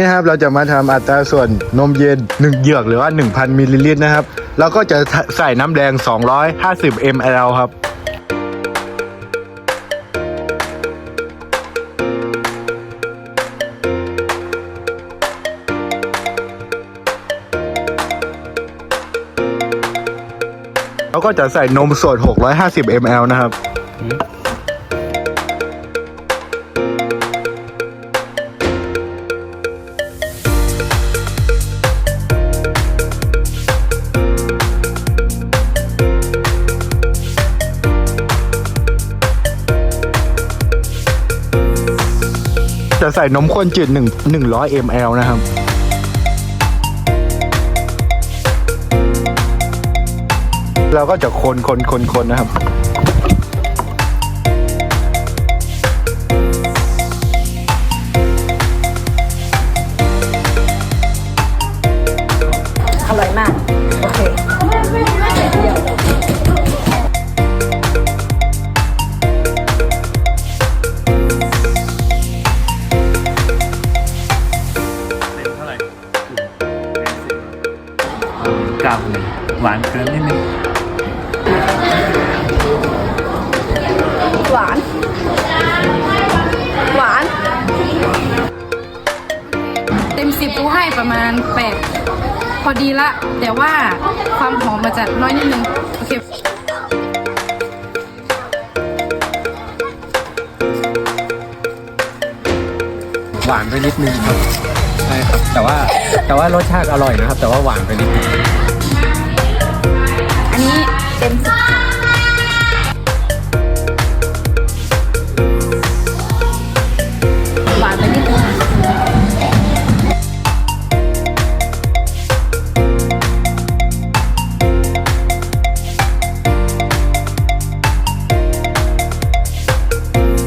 นะครับเราจะมาทำอัตราส่วนนมเย็น 1 เหยือกหรือว่า 1,000มิลลิลิตรนะครับแล้วก็จะใส่น้ำแดง 250 ml ครับแล้วก็จะใส่นมสด 650 ml นะครับ จะใส่นมข้นจืด1 100 ml นะครับเราก็จะคนคนคนคนนะครับ อร่อยมาก โอเค ก้าหนึ่งหวานเกินนิดนึงหวาน หวาน เต็มสิบกูให้ประมาณแปดพอดีละ แต่ว่าความหอมมาจะน้อยนิดนึง โอเคหวานไปนิดนึงครับใช่ครับ แต่ว่าแต่ว่ารสชาติอร่อยนะครับ แต่ว่าหวานไปนิดนึง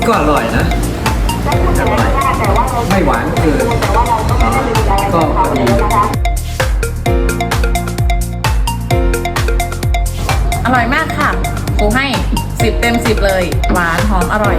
ก็อร่อยนะแต่ว่าไม่หวานเกินก็พอดีอร่อยมากค่ะครูให้สิบเต็มสิบเลย หวานหอมอร่อย